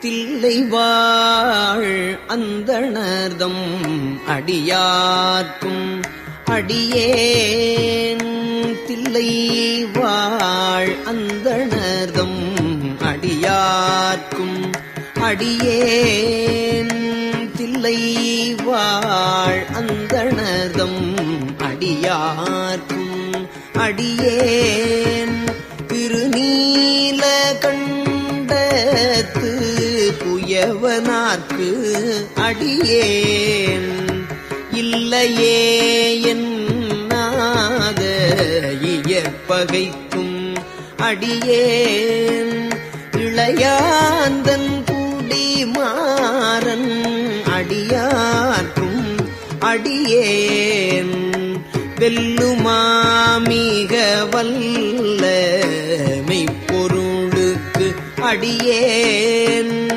தில்லை வாழ் அந்தணர்தம் அடியார்க்கும். அடியேன் தில்லை வாழ் அந்தணர்தம் அடியார்க்கும். அடியேன் தில்லை வாழ் அந்தணர்தம் அடியார்க்கும். அடியேன் திருநீ புயவனார்க்கு அடியேன்? இல்லையே என்னாத இயற்பகைக்கும் அடியேன். இளையாந்தன் கூடி மாறன் அடியார்க்கும் அடியேன் வெல்லுமாமிக வல்ல மெய்ப்பொருளுக்கு அடியேன்.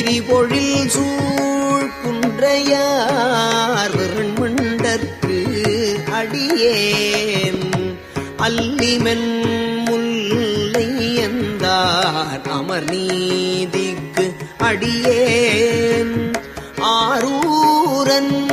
விரிபொழில் சூழ் குன்றையார் மண்டற்கு அடியேன். அல்லிமென் முல்லை அமர் நீதிக்கு அடியேன். ஆரூரன்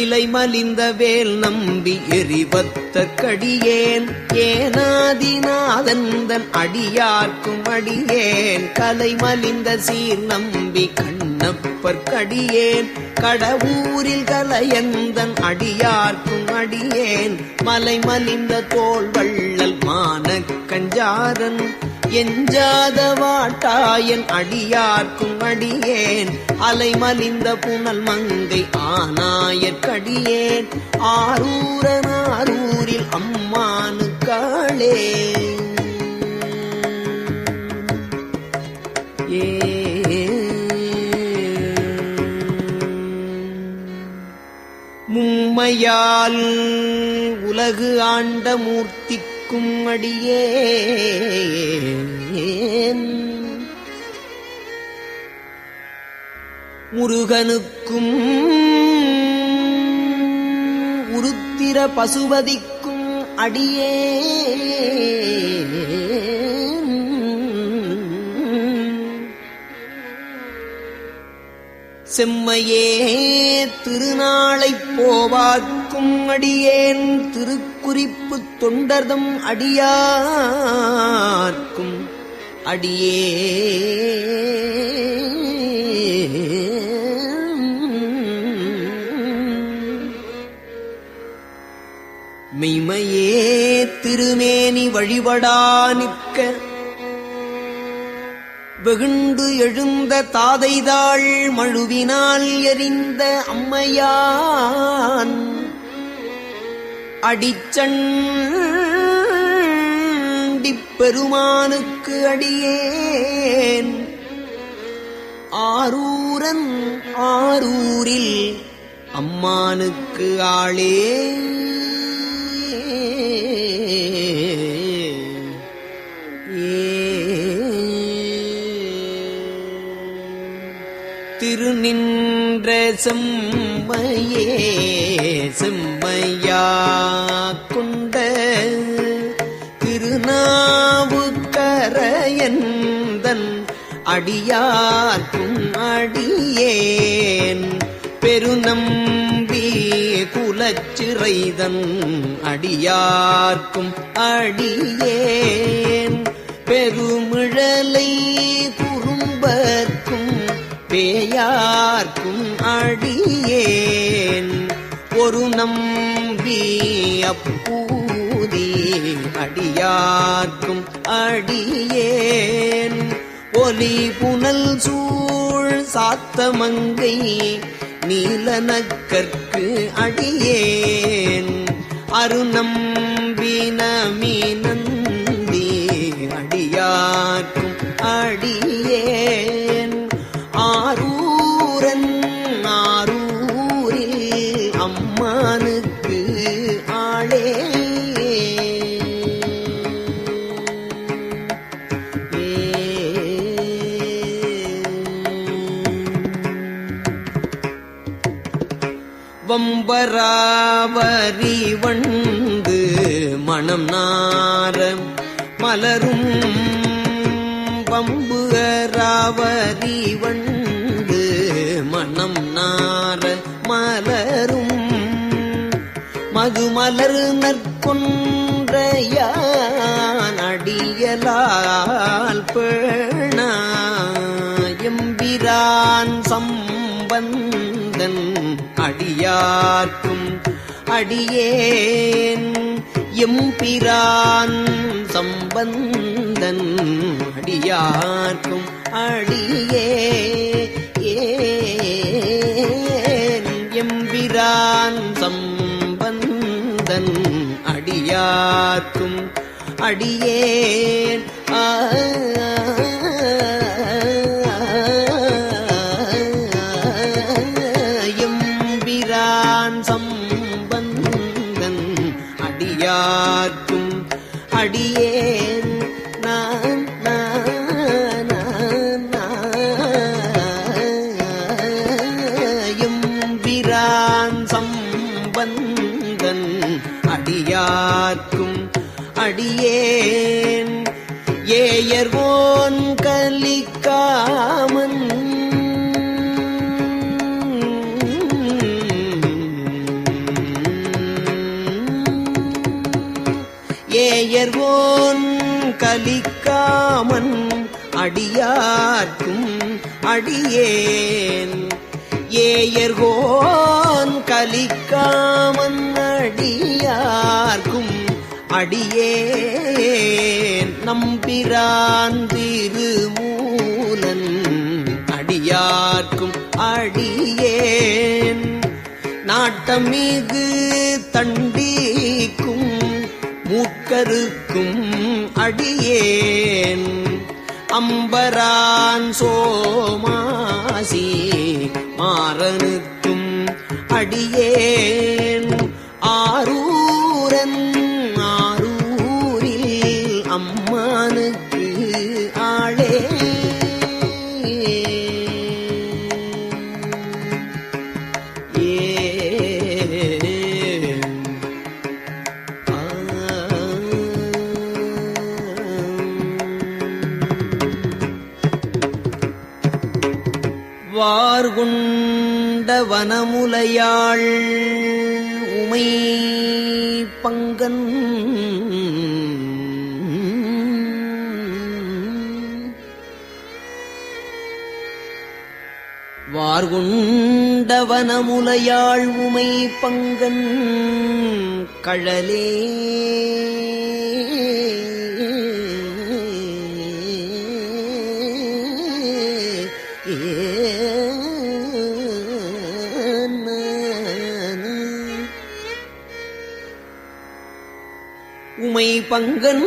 இலை மலிந்த வேல் நம்பி எரிவத்த கடியேன். ஏனாதிநாதந்தன் அடியார்க்கும் அடியேன். கலை மலிந்த சீர் நம்பி கண்ணப்பர் கடியேன். கடவுரில் கலையந்தன் அடியார்க்கும் அடியேன். மலை மலிந்த தோல் வள்ளல் மான கஞ்சாரன். எஞ்சாத வாட்டாயன் அடியார்க்கும் அடியேன். அலைமலிந்த புனல் மங்கை ஆனாயற்கடியேன் ஆரூரன் ஆரூரில் அம்மானு காளே மும்மையால் உலகு ஆண்ட மூர்த்திக்கு மூர்த்திக்கும் அடியே. முருகனுக்கும் உருத்திர பசுபதிக்கும் அடியே. செம்மையே திருநாளைப் போவாக்கும் அடியேன் குறிப்பு தொண்டர்தம் அடியார்க்கும் அடியே. மெய்மையே திருமேனி வழிபடா நிற்க. வெகுண்டு எழுந்த தாதைதாள் மழுவினால் எறிந்த அம்மையான். அடிச்சண்டிப்பெருமானுக்கு அடியேன். ஆரூரன் ஆரூரில் அம்மானுக்கு ஆளே. திருநின்ற செம்மையே செம்மையா கொண்ட திருநாவுக்கரையந்தன் அடியார்க்கும் அடியேன். பெருநம்பி குலச்சிறைதன் அடியார்க்கும் அடியேன். பெருமிழலை குறும்பர்க்கும் பேயார்க்கும் அடியேன். ஒரு அடி அப்பூதி அடியார்க்கும் அடியேன். ஒலி புனல் சூழ் சாத்தமங்கை நீலனக்கற்கு அடியேன். அருநம்பி நமி அடியார்க்கும் அடியேன். ஆரூரன் ஆரூரில் அம்மானு வம்பராவரி வண்டு மணம் நாரம் மலரும் வம்புகராவரி வண்டு மணம் நார மலரும். மதுமலர் நற்கொன்றையான் அடியலால் பேணா. எம்பிரான் சம்பந்தன் அடியார்க்கும் அடியேன். எம்பிரான் சம்பந்தன் அடியார்க்கும் அடியே. எம்பிரான் சம்பந்தன் அடியார்க்கும் அடியேன். ஆ கலிக்காமன் அடியார்க்கும் அடியேன். ஏயர்கோன் கலிக்காமன் அடியார்க்கும் அடியேன். நம்பிரான் திருமூலன் அடியார்க்கும் அடியேன். நாட்டமிகு தண்டி மூக்கருக்கும் அடியேன். அம்பரான் சோமாசி மாறனுக்கும் அடியேன். வார்குண்ட வனமுலையாள் உமை பங்கன். வார்குண்ட வனமுலையாள் உமை பங்கன் கழலே. ஏ உமை பங்கன்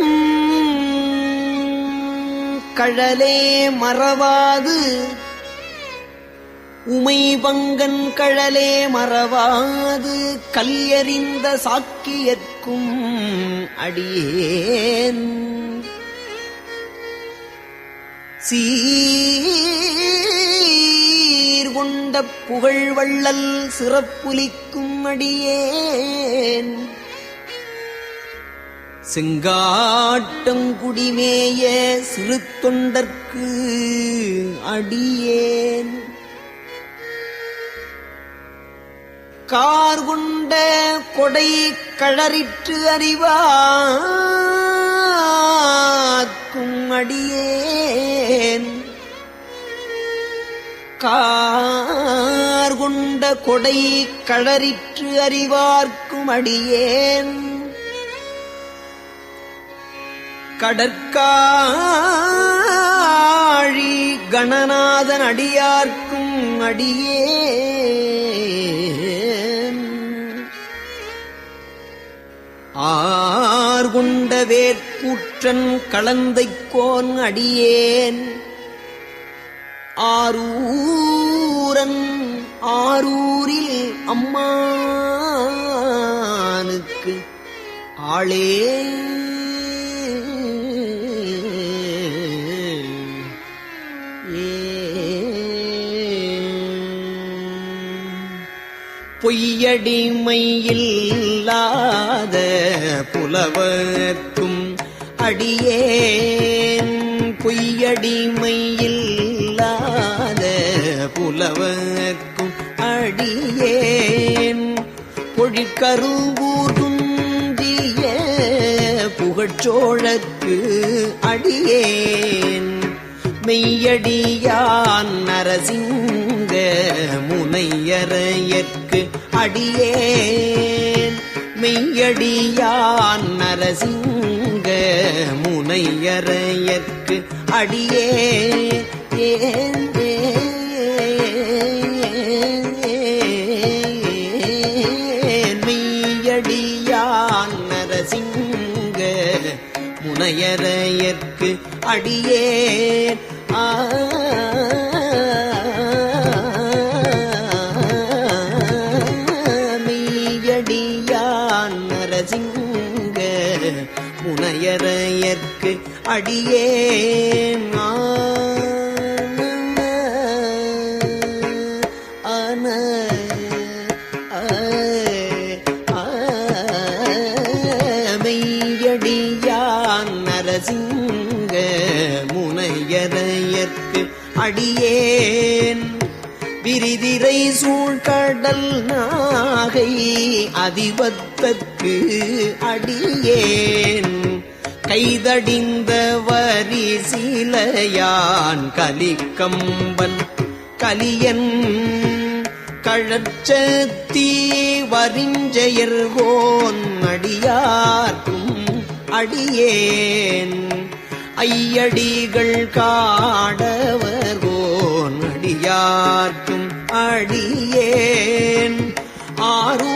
கழலே மறவாது. உமை பங்கன் கழலே மறவாது. கல்யறிந்த சாக்கியற்கும் அடியேன். சீர்கொண்ட புகழ் வள்ளல் சிறப்புலிக்கும் அடியேன். செங்காட்டங்குடிமேய சிறு தொண்டற்கு அடியேன். கார்கொண்ட கொடை கழறிற்று அறிவாக்கும் அடியேன். கார்கொண்ட கொடை கழறிற்று அறிவார்க்கும் அடியேன். கடற்காழி கணநாதன் அடியார்க்கும் அடியே. ஆர்குண்ட வேற்கூற்றன் கலந்தைக்கோன் அடியேன். ஆரூரன் ஆரூரில் அம்மானுக்கு ஆளே. பொய்யடிமையில்லாத புலவர்க்கும் அடியேன். பொய்யடிமையில்லாத புலவர்க்கும் அடியேன். பொழிக்கருவூர்குந்திய புகழ்ச்சோழக்கு அடியேன். மெய்யடியான் நரசிங்க முனையறையற்ற அடியேன். மெய்யடியான் நரசிங்க முனையறையற்கு அடியேன். ஏன் மெய்யடியான் நரசிங்க முனையரையற்கு அடியேன். அடியே அடியேன் மெய்யடியான் நரசிங்க முனையரையற்கு அடியேன். விரிதிரை சூழ்கடல் நாகை அதிபத்தற்கு அடியேன். கைதடிந்த வரி சீலையான் கலிக்கம்பன் கலியன் கழச்சத்தீ வரிஞ்செயர்கோன் அடியார்க்கும் அடியேன். ஐயடிகள் காடவர்கோன் அடியார்க்கும் அடியேன். ஆறு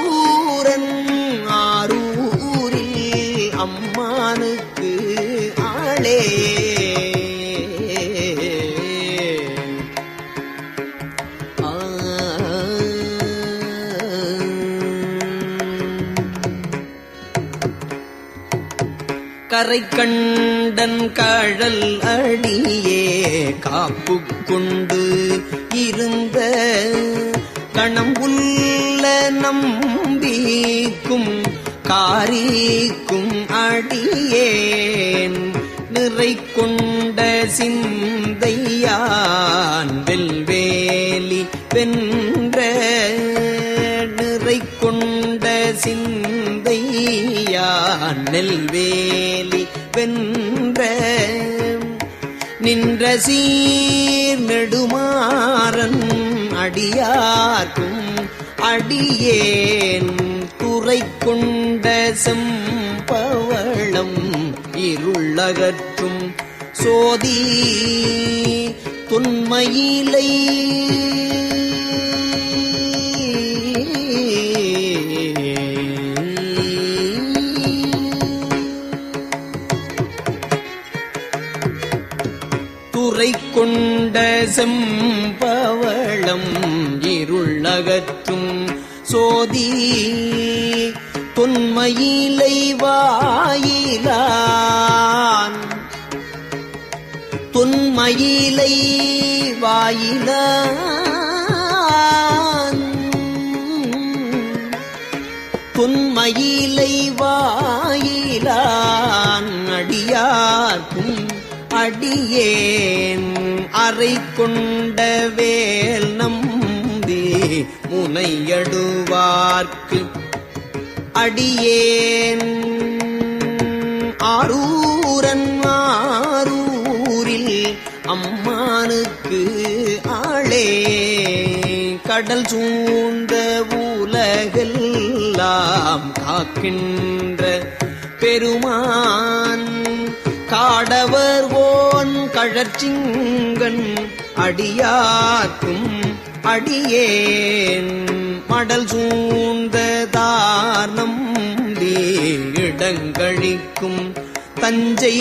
கரை கண்டன் கழல் அடியே காப்பு கொண்டு இருந்த கணம் உள்ள நம்பிக்கும் காரிக்கும் அடியேன். நிறை கொண்ட சிந்தையான் வெல்வேலி வென்ற சிந்தையான் நெல்வேலி வென்ற நின்ற சீர் நெடுமாறன் அடியார்க்கும் அடியேன் குறை கொண்ட செம்பவளம் இருளகற்றும் சோதி தொன்மையிலை கொண்ட செம்பவளம் இருளகற்றும் சோதி. தொன்மையிலை வாயிலான். தொன்மையிலை வாயிலான். தொன்மையிலை வாயிலான். அடியார்க்கும் அடியேன் அறை கொண்ட வேல் நம்பி முனையடுவார்க்கு. அடியேன் ஆரூரன் ஆரூரில் அம்மானுக்கு ஆளே. கடல் சூழ்ந்த உலகெல்லாம் காக்கின்ற பெருமான் காடவர் ஓன் கழற்சிங்கன் அடியார்க்கும் அடியேன். மடல் சூழ்ந்ததார் நம்பி இடங்கழிக்கும் தஞ்சை.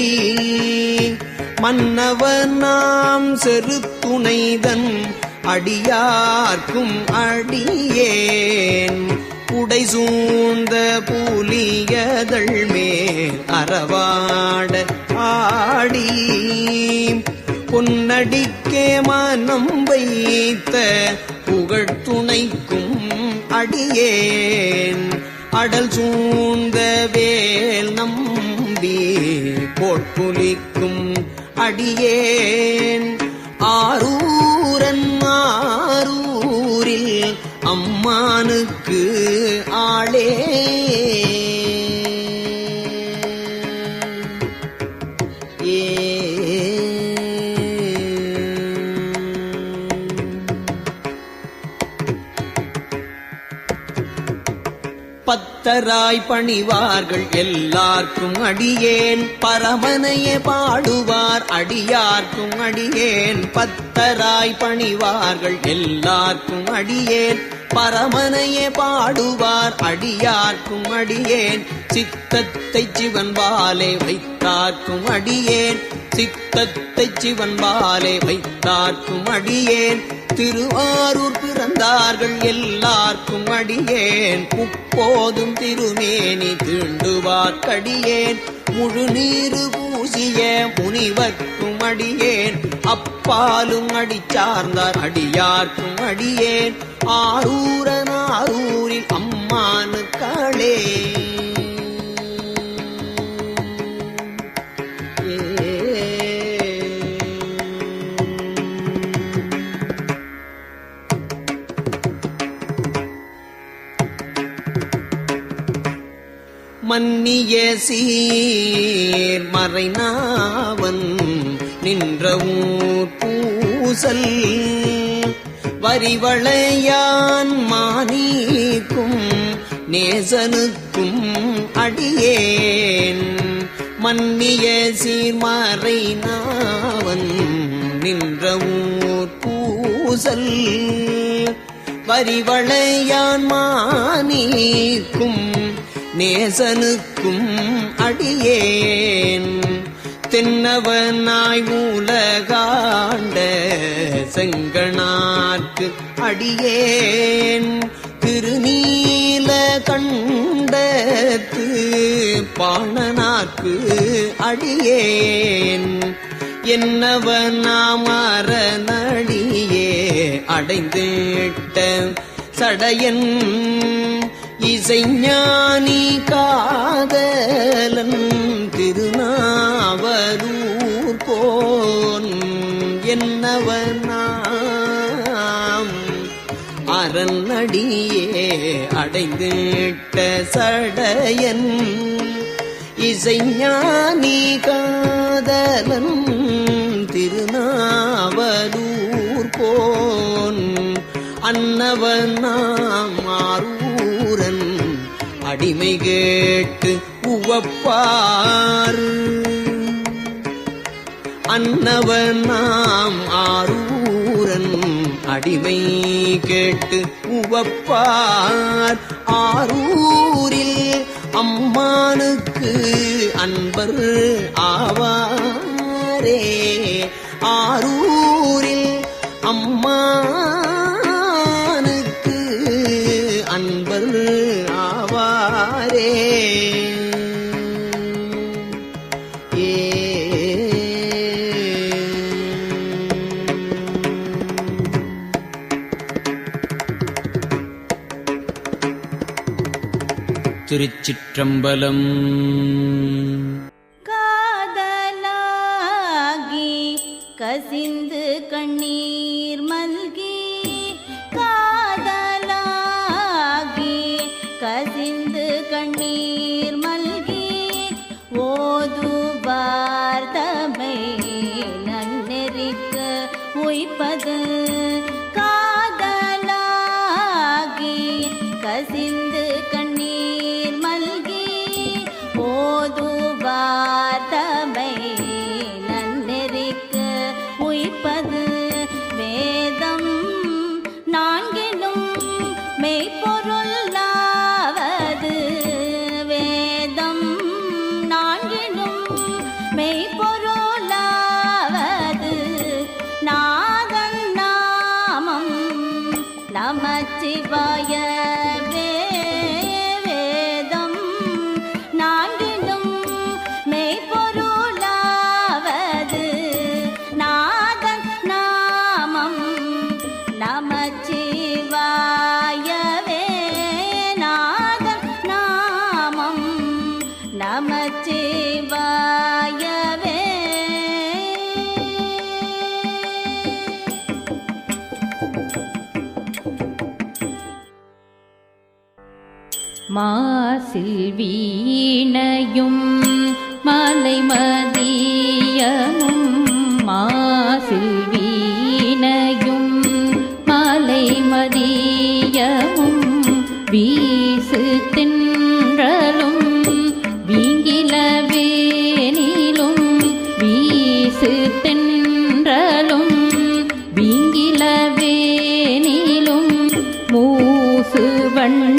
மன்னவர் நாம் செருத்துணைதன் அடியார்க்கும் அடியேன். உடை சூழ்ந்த புலியதழ் மேல் அறவாட பாடி பொன்னடிக்கே மனம் வைத்த புகழ்துணைக்கும் அடியேன். அடல் சூழ்ந்த வேல் நம்பி போட்புலிக்கும் அடியேன். ஆரூரன் ஆரூரில் அம்மானுக்கு ஆளே பக்தராய் பணிவார்கள் எல்லார்க்கும் அடியேன். பரமனையே பாடுவார் அடியார்க்கும் அடியேன். பத்தராய் பணிவார்கள் எல்லார்க்கும் அடியேன். பரமனையே பாடுவார் அடியார்க்கும் அடியேன். சித்தத்தை சிவன் பாலே வைத்தார்க்கும் அடியேன். சித்தத்தை சிவன் பாலே வைத்தார்க்கும் அடியேன். திருவாரூர் பிறந்தார்கள் எல்லார்க்கும் அடியேன். முப்போதும் திருமேனி தீண்டுவார்க்கடியேன் முழு நீரு பூசிய முனிவர்க்கும் அடியேன். அப்பாலும் அடி சார்ந்தார் அடியார்க்கும் அடியேன். ஆரூரன் ஆரூரில் அம்மானுக்காளே ஏ மன்னிய சீர் மறைநாவன் நின்ற ஊர் பூசல். வரிவளையான் மானீக்கும் நேசனுக்கும் அடியேன். மன்னிய சீர் மறைநாவன் நின்ற ஊர் பூசல். வரிவளையான் மானீக்கும் நேசனுக்கும் அடியேன். தென்னவனாய் மூலகாண்ட செங்கனார்க்கு அடியேன். திருநீல கண்டத்து பாணனார்க்கு அடியேன். என்னவனாமரநடியே அடைந்திட்ட சடையன். இசைஞானி காதலன் திருநாவரூர் போன் என்னவனாம்? அரணடியே அடைந்திட்ட சடையன் இசைஞானி காதலன் திருநாவலூர் போன். அன்னவனாம் ஆரூரன் அடிமை கேட்டு உவப்பார். நாம் ஆரூரன் அடிமை கேட்டு உவப்பார். ஆரூரில் அம்மானுக்கு அன்பர் ஆவாரே. ஆரூரில் திருச்சிற்றம்பலம். சில்வீணையும் மலை மதியமும் மாசில்வீணையும் மலை மதியமும் வீசு தின்றலும் வீங்கிலவேனிலும் வீசு தின்றலும் வீங்கிலவேனிலும் மூசு வண்ண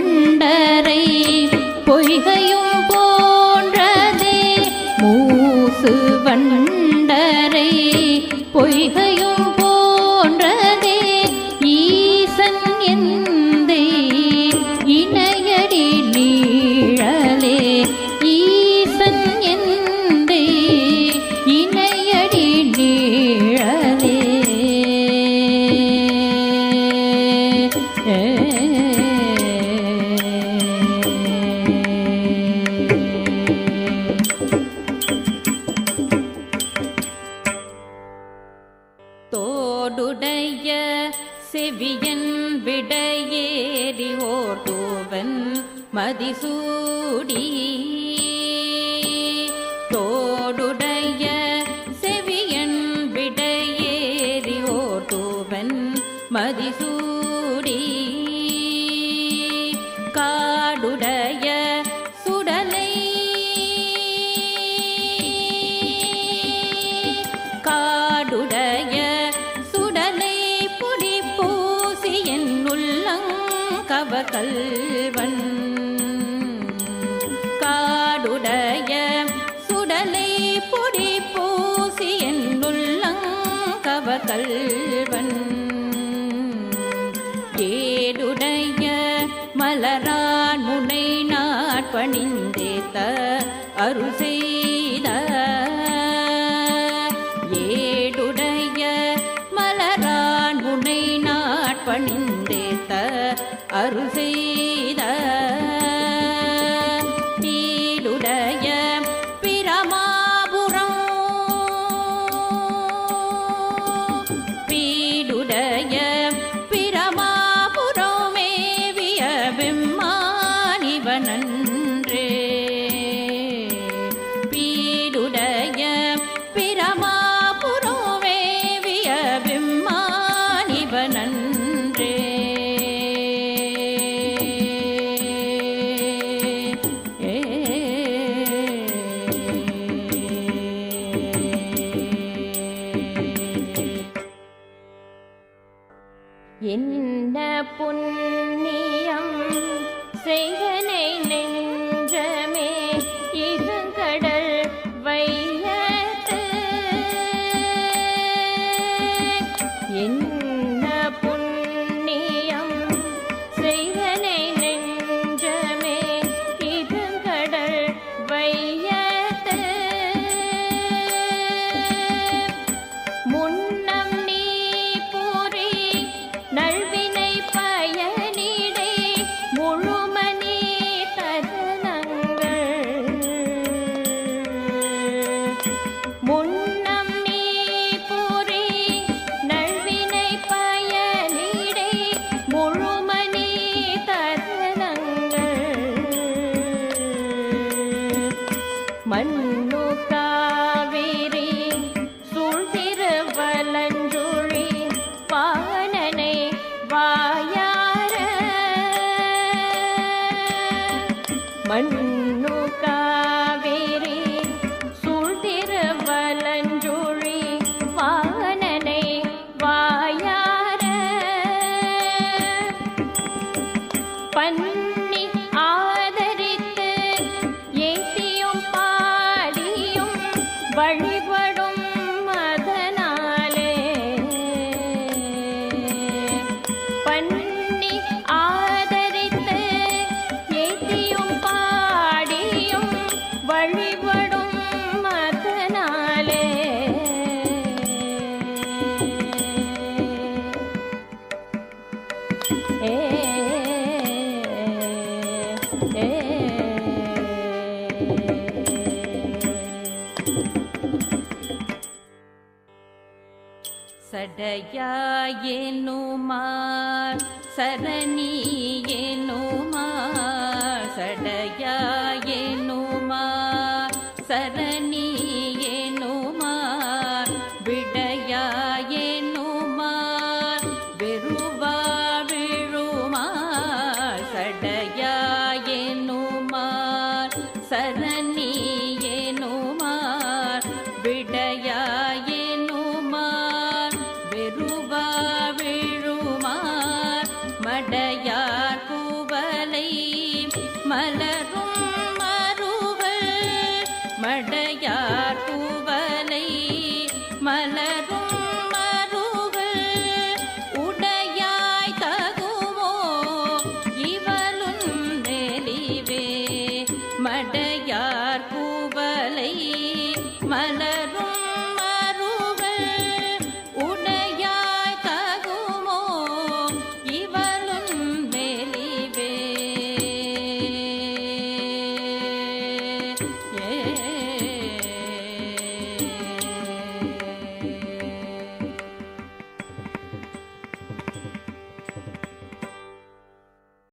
மதிசூடி என்ன புண்ணியம் செய்தனை நெஞ்ச mãe येनुमा सरनी Rubai.